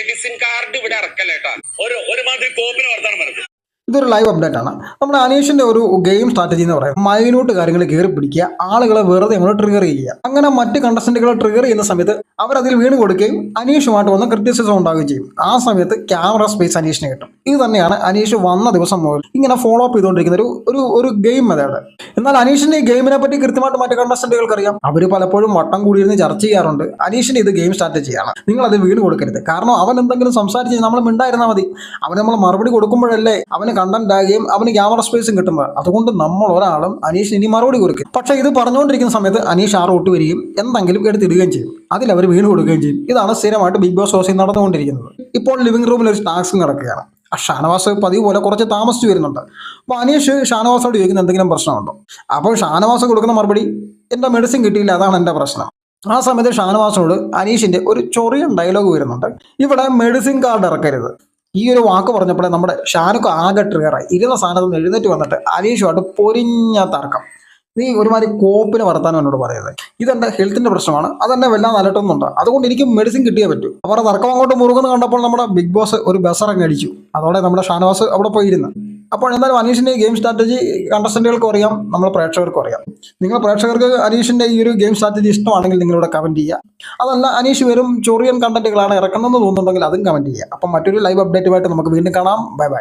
Medicine card ഇവിടെ ഇറക്കല്ലേട്ടാ ഒരു ഒരുമാതിരി കോപ്പിന് വർത്താനം പറഞ്ഞു ഇതൊരു ലൈവ് അപ്ഡേറ്റ് ആണ്. നമ്മുടെ അനീഷിന്റെ ഒരു ഗെയിം സ്ട്രാറ്റജി എന്ന് പറയാം. മൈന്യൂട്ട് കാര്യങ്ങൾ കയറി പിടിക്കുക. ആളുകളെ വെറുതെ നമ്മൾ ട്രിഗർ ചെയ്യുക. അങ്ങനെ മറ്റ് കണ്ടസ്റ്റന്റുകളെ ട്രിഗർ ചെയ്യുന്ന സമയത്ത് അവർ അതിൽ വീണ് കൊടുക്കുകയും അനീഷുമായിട്ട് വന്ന് ക്രിറ്റിസിസം ഉണ്ടാവുകയും ചെയ്യും. ആ സമയത്ത് ക്യാമറ സ്പേസ് അനീഷിന് കിട്ടും. ഇത് തന്നെയാണ് അനീഷ് വന്ന ദിവസം മുതൽ ഇങ്ങനെ ഫോളോ അപ്പ് ചെയ്തുകൊണ്ടിരിക്കുന്ന ഒരു ഒരു ഒരു ഗെയിം മെത്തേഡ് എന്നാൽ അനീഷിന്റെ ഈ ഗെയിമിനെ പറ്റി കൃത്യമായിട്ട് മറ്റു കണ്ടസ്റ്റന്റുകൾക്ക് അറിയാം. അവർ പലപ്പോഴും വട്ടം കൂടിയിരുന്ന് ചർച്ച ചെയ്യാറുണ്ട്. അനീഷിന് ഇത് ഗെയിം സ്ട്രാറ്റജിയാണ് നിങ്ങൾ അത് വീണ് കൊടുക്കരുത്. കാരണം അവൻ എന്തെങ്കിലും സംസാരിച്ച് നമ്മൾ മിണ്ടായിരുന്നാൽ മതി. അവന് നമ്മൾ മറുപടി കൊടുക്കുമ്പോഴല്ലേ അവന് കണ്ടന്റ് ആകുകയും അവന് ക്യാമറ സ്പേസും കിട്ടുമ്പോൾ അതുകൊണ്ട് നമ്മൾ ഒരാളും അനീഷിന് ഇനി മറുപടി കൊടുക്കും പക്ഷേ ഇത് പറഞ്ഞുകൊണ്ടിരിക്കുന്ന സമയത്ത് അനീഷ് ആ റൂട്ട് വരികയും എന്തെങ്കിലും എടുത്തിടുകയും ചെയ്യും. അതിൽ അവർ വീണ് കൊടുക്കുകയും ചെയ്യും. ഇതാണ് സ്ഥിരമായിട്ട് ബിഗ് ബോസ് ഹൗസിൽ നടന്നുകൊണ്ടിരിക്കുന്നത്. ഇപ്പോൾ ലിവിംഗ് റൂമിൽ ഒരു ടാസ്ക് നടക്കുകയാണ് ഷാനവാസ് പതിവ് പോലെ കുറച്ച് താമസിച്ചു വരുന്നുണ്ട്. അപ്പോൾ അനീഷ് ഷാനവാസോട് ചോദിക്കുന്ന എന്തെങ്കിലും പ്രശ്നമുണ്ടോ? അപ്പോൾ ഷാനവാസ് കൊടുക്കുന്ന മറുപടി എന്റെ മെഡിസിൻ കിട്ടിയില്ല അതാണ് എന്റെ പ്രശ്നം. ആ സമയത്ത് ഷാനവാസിനോട് അനീഷിന്റെ ഒരു ചൊറിയൻ ഡയലോഗ് വരുന്നുണ്ട്. ഇവിടെ മെഡിസിൻ കാർഡ് ഇറക്കരുത്. ഈ ഒരു വാക്ക് പറഞ്ഞപ്പോഴേ നമ്മുടെ ഷാനുക്ക് ആകെ ട്രിഗറായി ഇരുന്ന സാധനത്തിൽ എഴുന്നേറ്റ് വന്നിട്ട് അനീഷുമായിട്ട് പൊരിഞ്ഞ തർക്കം. നീ ഒരുമാതിരി കോപ്പിനെ വർത്താനം എന്നോട് പറയുന്നത് ഇതെന്റെ ഹെൽത്തിന്റെ പ്രശ്നമാണ്. അതെന്നെ വല്ലാതെ അലട്ടുന്നുണ്ട്. അതുകൊണ്ട് എനിക്ക് മെഡിസിൻ കിട്ടിയേ പറ്റൂ. അവരുടെ തർക്കം അങ്ങോട്ട് മുറുകുന്ന കണ്ടപ്പോൾ നമ്മുടെ ബിഗ് ബോസ് ഒരു ബസറങ്ങ് അടിച്ചു. അതോടെ നമ്മുടെ ഷാനവാസ് അവിടെ പോയിരുന്നു. അപ്പോൾ എന്തായാലും അനീഷിന്റെ ഗെയിം സ്ട്രാറ്റജി കണ്ടസ്റ്റന്റുകൾക്കും അറിയാം. നമ്മൾ പ്രേക്ഷകർക്കും അറിയാം. നിങ്ങൾ പ്രേക്ഷകർക്ക് അനീഷിന്റെ ഈ ഒരു ഗെയിം സ്ട്രാറ്റജി ഇഷ്ടമാണെങ്കിൽ നിങ്ങളിവിടെ കമന്റ് ചെയ്യുക. അതല്ല അനീഷ് വരും ചൊറിയൻ കണ്ടന്റുകളാണ് ഇറക്കുന്നതെന്ന് തോന്നുന്നുണ്ടെങ്കിൽ അതും കമന്റ് ചെയ്യുക. അപ്പം മറ്റൊരു ലൈവ് അപ്ഡേറ്റുമായിട്ട് നമുക്ക് വീണ്ടും കാണാം. Bye bye